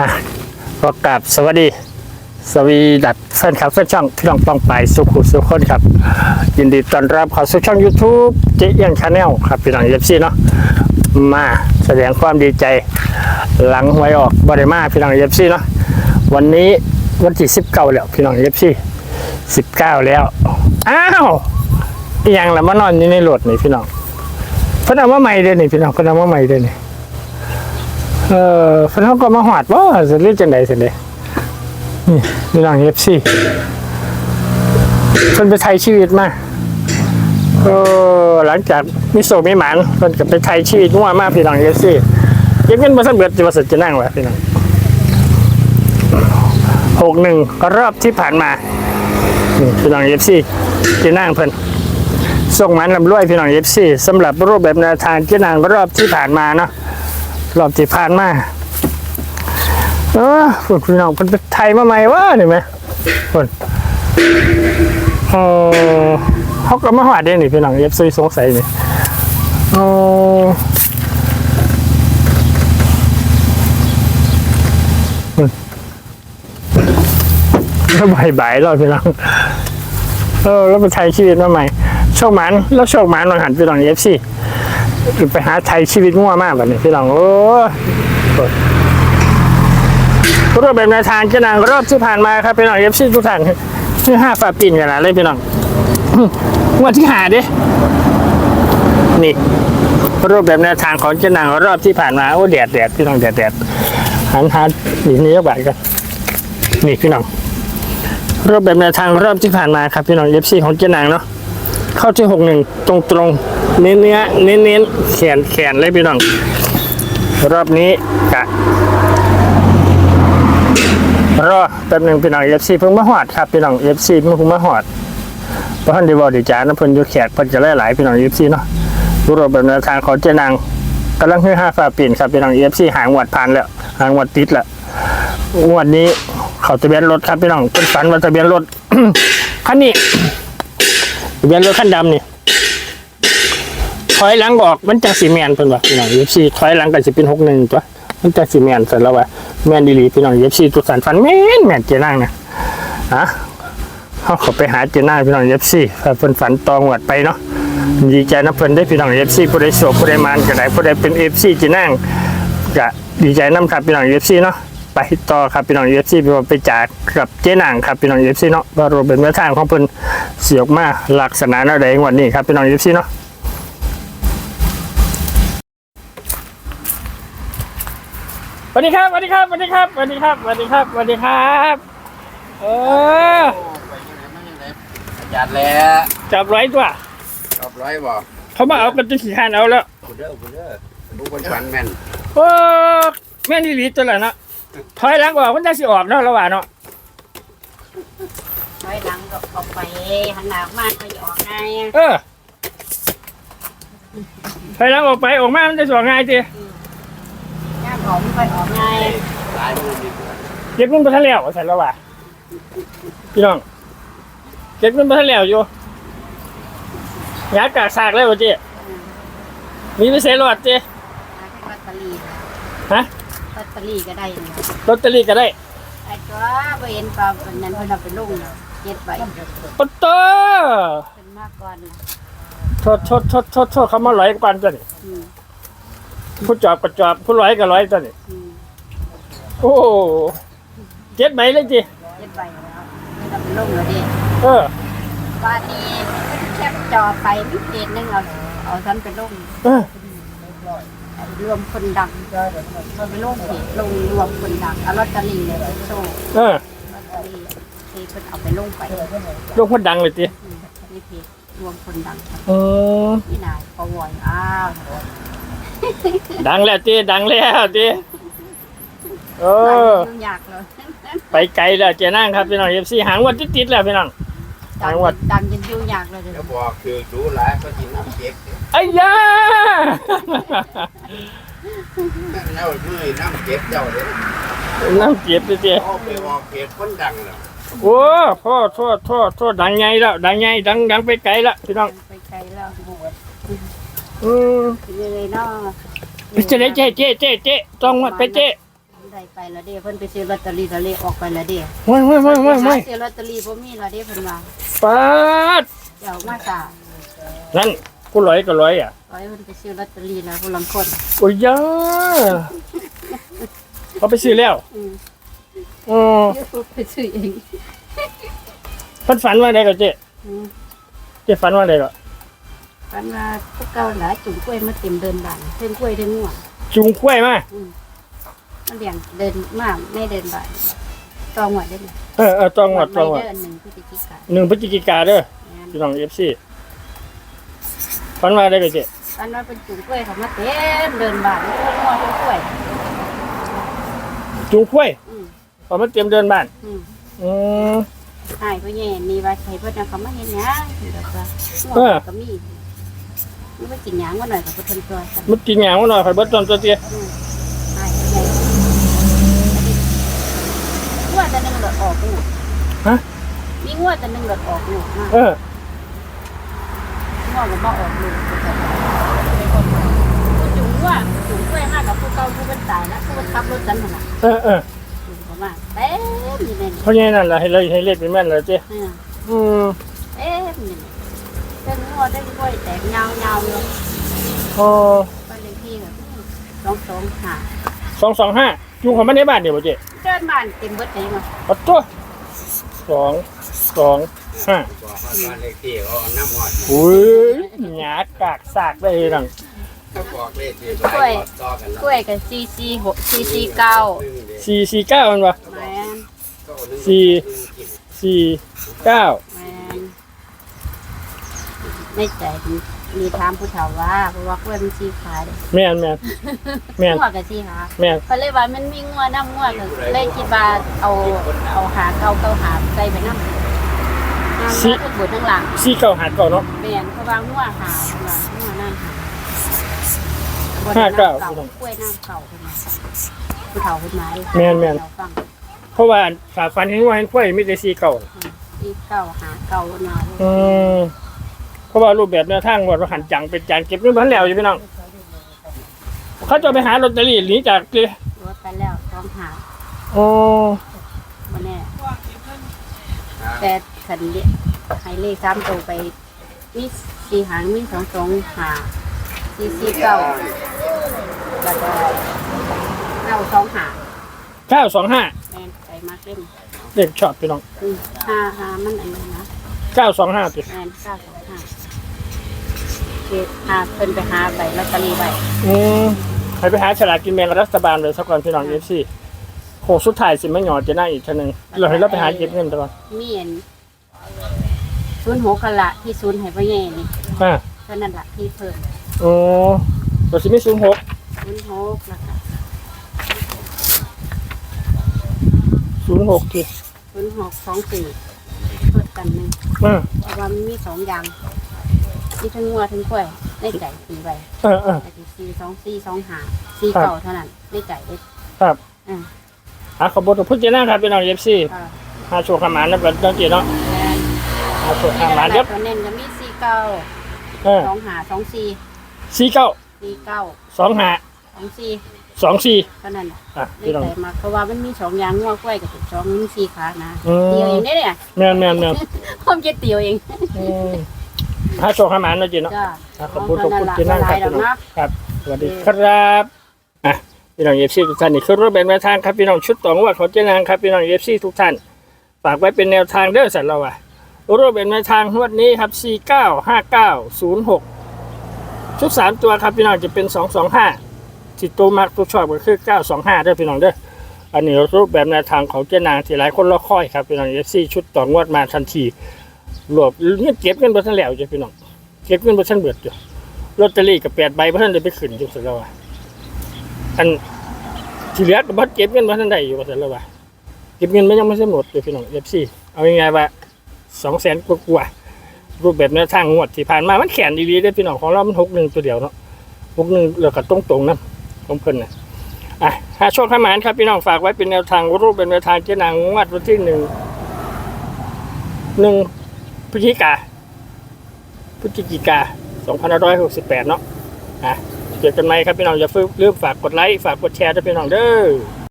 อะก็กราบสวัสดี สวีดัดแฟนคลับแฟนช่องพี่น้องป้องไปสุขุสุขคนครับ ยินดีต้อนรับเข้าสู่ช่อง YouTube เจ๊เอียงชาแนลครับพี่น้องเอฟซีเนาะมาแสดงความดีใจ หลังหวยออกบริมาพี่น้องเอฟซีเนาะวันนี้วันที่สิบเก้าแล้วพี่น้องเอฟซีสิบเก้าแล้ว อ้าวอหยังละมานอนอยู่ในรถนี่พี่น้องเพิ่นเอามาใหม่เด้อนี่พี่น้องเพิ่นเอามาใหม่เด้อนี่ เออเพิ่นเขาก็มาหอดว่าสิเรียกจังไดสิเด้นี่นี่หลังเอฟซีเพิ่นไปไทยชีวิตมาเออหลังจากมิโซมิหมันเพิ่นก็ไปไทยชีวิตงัวมาพี่น้องเอฟซีเก็บเงินบ่ทันเบิดจะว่าสิจะนั่งวะพี่น้องหกหนึ่งรอบที่ผ่านมาพี่น้องเอฟซีจะนั่งเพิ่นส่งหมันลำรวยพี่น้องเอฟซีสำหรับรูปแบบแนวทางที่นางรอบที่ผ่านมาเนาะ รอบที่ผ่านมาเออฝุ่นพี่น้องเป็นไทยมาใหม่วะนี่ไหมฝุ่นเออเขาก็มาหวาดเด่นนี่พี่น้องเย็บซีสงสัยนี่เออฝุ่นแล้วใบใบายเราพี่น้องเออแล้วไปไทยชีวิตมาใหม่โชคหมันแล้วโชคหมันลองหันพี่น้องเย็บซี ไปหาไทยชีวิตง่วมากแบบนี้พี่น้องโอ้รูปแบบแนวทางเจ้านางรอบที่ผ่านมาครับพี่น้องเอฟซีทุกท่านคือห้าฝาปิ่นกันนะเลยพี่น้องวันที่หาดินี่รูปแบบแนวทางของเจ้านางรอบที่ผ่านมาโอ้แดดแดดพี่น้องแดดแดดหันหันนี่นี่ก็บ่ายกันนี่พี่น้องรูปแบบแนวทางรอบที่ผ่านมาครับพี่น้องเอฟซีของเจ้านางเนาะเข้าที่หกหนึ่งตรงตรง เน้นเนื้อเน้นเน้นแขนแขนเลยพี่น้อง รอบนี้กะรอแป๊บหนึงพี่น้องเอฟซีเพิ่งมาหอดครับพี่น้องเอฟซีเพิ่งมาหอดเพราะท่านด้บอกดีจ้านะเพิ่นอยู่แขกเพิ่นจะหลายๆพี่น้องเอฟซีเนาะรูปแบบแนวทางเของเจนางกำลังคือห้าฝาปีนครับพี่น้องเอฟซีหางวัดผ่านแล้วหางวัดติดแล้วงวดนี้เขาทะเบียนรถครับพี่น้องเป็นฝันว่าทะเบียนรถคันนี้ทะเบียนรถคันดำนี่ ถอยหลังออกมันจังสีแมนเพิ่นว่าพี่น้องเอฟซีถอยหลังกันสิเป็นหกหนึ่งตัวมันจะสิแมนเสร็จแล้ววะแมนดีหลีพี่น้องเย็บซีตุกสันฟันแมนแมนเจนั่งนะฮะเขาเขอไปหาเจนั่งพี่น้องเย็บซีเพิ่นฝันตองหวัดไปเนาะดีใจนะเพิ่นได้พี่น้องเย็บซีผู้ใดโศกผู้ใดมานก็ได้ผู้ใดเป็นเอฟซีเจนั่งก็ดีใจน้ำครับพี่น้องเย็บซีเนาะไปต่อครับพี่น้องเย็บซีไปจากกับเจนางครับพี่น้องเย็บซีเนาะว่ารวมเป็นแม่ทางของเพิ่นเสียกมาลักษณะอะไรงวันนี้ครับพี่น้องเย็บซีเนาะ สวัสดีครับสวัสดีครับสวัสดีครับสวัสดีครับสวัสดีครับสวัสดีครับเออประหยัดแล้วจับไว้ตัวชอบร้อยบ่เขามาเอากันจนขี้ขานเอาแล้วคุณเด้อคุณเด้อผู้คนฝันแม่นโอ้แม่นี่หลีตัวละเนาะถอยหลังออกมันจะสิออกเนาะระหว่างเนาะถอยหลังก็ออกไปหันหน้ามาก็จะออกไงเออถอยหลังออกไปออกมามันจะสออกง่ายจี ย่างออกไม่ค่อยออกไงหลายมือดีกว่าเก็บเงินไปทันแล้วใส่ระหว่างพี่น้องเก็บเงินไปทันแล้วอยู่ยากากซากแล้วจีมีไปเสียรถจีลอตเตอรี่ฮะลอตเตอรี่ก็ได้เนี่ยลอตเตอรี่ก็ได้ไอ้ตัวไปเห็นปลาเป็นนั้นเพิ่นเอาไปลงเจ็ดใบปะเตอเป็นมากก่อนนะโทษโทษโทษโทษโทษเขามาร้อยกันตัวนี่อืม ผู้จอบก็จอบผู้ร้อยก็ร้อยตัวนี่อืมโอ้เจ็ดไหมเลยจีเจ็ดใบแล้วเพิ่นเอาไปลงแล้วดิเออ บ้านนี้แคบจอไปนิดเดียวนึงเอาเอาฉันไปลงเออรวมคนดังเอาไปลงเพจลงรวมคนดังเอาลอตเตอรี่เนี่ยไปโชว์เออลอตเตอรี่ที่เพิ่นเอาไปลงไปลูกคนดังเลยจีอืมนี่เพจรวมคนดังครับอืมนี่นายประวอยอ้าว ดังแล้วจีดังแล้วจีเออยุ่งยากเลยไปไกลแล้วเจนั่งครับพี่น้องเอฟซีหางวันติดๆแล้วพี่น้องดังจังหวัดดังจนยุ่งยากเลยเดี๋ยวแล้วบอกคือรู้หลายก็กินน้ำเก็บไอ้ยาแล้วมือน้ำเก็บเจ้าเลยน้ำเจ็บเลยจีเอาไปบอกเก็บคนดังแล้วโอ้โทษโทษโทษโทษดังไงแล้วดังไงดังดังไปไกลแล้วพี่น้องไปไกลแล้ว บวชอืมเป็นยังไงเนาะไปเจ๊เจ๊เจ๊เจ๊เจ๊ต้องมาไปเจ๊ได้ได้ไปแล้วเด้เพิ่นไปซื้อลอตเตอรี่แล้วเลขออกไปแล้วเด้ไม่ไม่ไม่ไม่ไม่ซื้อลอตเตอรี่บ่มีแล้วเด้เพิ่นว่าปาดเดี๋ยวมาจ้านั่นกูร้อยก็ร้อยอะร้อยเพิ่นไปซื้อลอตเตอรี่แล้วผู้ลังคนโอ้ยยาเขาไปซื้อแล้วอืมอ๋อไปซื้อเองเพันฝันว่าไดก็เจ๊อืมเจ๊ฝันว่าไดก็ ฝันว่าพวกเก่าหลายจุ่มกล้วยมาเต็มเดินบ้านเพิ่นกล้วยเพิ่นงัวจุงกล้วยมามันเลี้ยงเดินมาไม่เดินบ้านตองหวดได้ไหมเออเออตองหวัดตองหวัดเดือนหนึ่งพฤศจิกายนหนึ่งพฤศจิกาเด้อแม่นพี่น้องเอฟซีฝันว่าไดก็เจ๊ฝันว่าเป็นจุ่มกล้วยเขามาเต็มเดินบ้านเพิ่นงัวเพิ่นกล้วย จุงกล้วยอืมพอมาเตรียมเดินบ้าน อืม อืม หายไปแย่นี่ว่าใครเพิ่นเอาเขามาเห็นหยังแบบว่าเออก็มี มันไปกินหยังว่าหน่อยกับเพิ่นตัวกันมันกินหยางว่าหน่อยคอยเบิดตอนตัวเจ๊อืมหายไปแย่งวดแต่หนึงหลดออกลูกฮะ มีงวดแต่หนึงหลดออกลูกมาเออ งวดก็บ่ออกลูกไปคนใหม่ผู้จุ๋งว่าจุ๋งกล้วยมากกับผู้เก่าผู้เป็นตายแล้วผู้เป็นขับรถจันทร์น่ะเออเออจุ๋งก็มาเต็มอยู่ในนี้เพราะงี้นั่นแหละให้เลยให้เรียกเป็นแม่นเลยเจ๊เอออืมเต็มอยู่นี่ เป็นงวดได้กล้วยแตกยาวๆอยู่อ๋อบ้านเลขที่แบบสองสองหาสองสองห้าจุงของมันในบ้านเดี๋ยวบ่เจ๊เดินบ้านเต็มเบิดเลยมาปัดตัวสองสองห้าบอกว่าบ้านเลขที่เขาเอาน้ำหอดอุ้ยหยากากสากได้หนังเขาบอกเลขที่หลายหอดต่อกันกล้วยกับซีซีหกซีซีเก้าสี่สี่เก้ามันวะแมนสี่สี่เก้าแมน ไม่ใจมีถามผู้เฒ่าว่าเพราะว่ากล้วยมันซีขายเลยแม่นแม่นแม่นงัวกับซีหาแม่นเขาเลยว่ามันมีงัวน้ำงัวก็เลยคิดว่าเอาเอาหาเก่าเก่าหาใส่ไปน้ำน้ำงัวทั้งบนทั้งหลังสี่เก้าหาเก้าเนาะแมนเพราะว่างัวหาว่างัวน้ำหาห้าเก้ากล้วยน้ำเก่าขึ้นมาผู้เฒ่าขึ้นมาดิแม่นแม่นเราฟังเพราะว่าฝาฟันเห็นว่าเห็นกล้วยมีแต่สี่เก้าที่เก่าหาเก่าเนาะอืม เพราะว่ารูปแบบแนวทางวัดว่าหันจังเป็นจานเก็บเงินพันแล้วอยู่พี่น้อง เขาจะไปหาลอตเตอรี่หนีจากเลยรถไปแล้วต้องหาอ๋อมาแน่แต่ขันเดียให้เลขสามตัวไปมีสี่หางมีสองสองหาสี่สี่เก้าแล้วก็เก้าสองหาเก้าสองห้าแมนไปมากเล่นเด็กชอบพี่น้องอืมห้าห้ามันอันนี้นะ เก้าสองห้าติแมนเก้าสองห้าคือหาเพิ่นไปหาใบลอตเตอรี่ใบอืมให้ไปหาฉลากกินแบ่งรัฐบาลเลยสักก่อนพี่น้องเอฟซีโคงสุดท้ายสิไม่หยอดจะได้อีกทีหนึงเราให้เราไปหาเก็บเงินตลอดมีอันศูนย์หกกันละที่ศูนย์ให้พ่อแย่นี่อ่าเท่านั้นละที่เพิ่มโอ้ตัวสิมีศูนย์หกศูนย์หกแล้วก็ศูนย์หกทีศูนย์หกสองสี่เพิ่ม กันหนึ่งอ่าเพราะว่ามันมีสองอย่างมีทั้งงัวทั้งกล้วยได้ใจสี่ใบเออเออ แต่ที่สี่สองสี่สองหาสี่ครับเก่าเท่านั้นได้ใจได้ครับ อ่าอะขอบคุณทุกผู้เจ้านะครับพี่น้องเอฟซีอ่าหาโชว์ขมานนะเปิดตั้งจีเนาะแม่นหาโชว์ขมีมานอะไรเดี๋ยวตัวเน้นก็มีสี่เก้าเออสองหาสองสี่สี่เก้าสี่เก้าสองห้าสองสี่ สองสี่ เท่านั้นน่ะอะได้พี่น้องใจมากเพราะว่ามันมีสองอย่างงัวกล้วยกับสองมีสี่ขานะอืม เดียวเองได้เนี่ยแม่นแม่นแม่นผมจะเตียวเองอืมหาโชว์ขมานนะจีเนาะ จ้าอะขอบคุณทุกผู้ที่นั่งครับเท่าพี่น้องละครับสวัสดีครับอะพี่น้องเอฟซีทุกท่านนี่คือรูปแบบแนวทางครับพี่น้องชุดต่องวัดของเจนางครับพี่น้องเอฟซีทุกท่านฝากไว้เป็นแนวทางเด้อสัตว์เราอะรูปแบบแนวทางงวันนี้ครับ4 9 5 9 0 6ชุด3ตัวครับพี่น้องจะเป็น 2 2 5 ที่ตัวมักตัวชอบก็คือ 925เด้พี่น้องเด้ออันนี้รูปแบบแนวทางของเจนางที่หลายคนรอคอยครับพี่น้องเอฟซีชุดต่องวดมาทันทีรวบเงินเก็บเงินบ่ทันแล้วจ้ะพี่น้องเก็บเงินบ่ทันเบิดจ้ะลอตเตอรี่กับแปดใบเพื่อนได้ไปขึ้นอยู่สิแล้วว่าอันที่เหลือก็บัดเก็บเงินมาทันใดอยู่ว่าสิแล้วว่าเก็บเงินไมันยังไม่สำหนดอยู่พี่น้องเอฟซีเอายังไงว่าสองแสนกว่ารูปแบบแนวทางงวดที่ผ่านมามันแขนดีๆได้พี่น้องของเรามันหกหนึ่งตัวเดียวเนาะหกหนึ่งแล้วก็ตรงๆนะ ผมเพิ่นนะอะหาโชคขมานครับพี่น้องฝากไว้เป็นแนวทางรูปเป็นแนวทางเจ้านางงวดวันที่หนึ่งหนึ่งพฤศจิกาพฤศจิกา2568 เนาะอะเจอกันไหมครับพี่น้องอย่าลืมฝากกดไลค์ฝากกดแชร์ด้วยพี่น้องเด้อ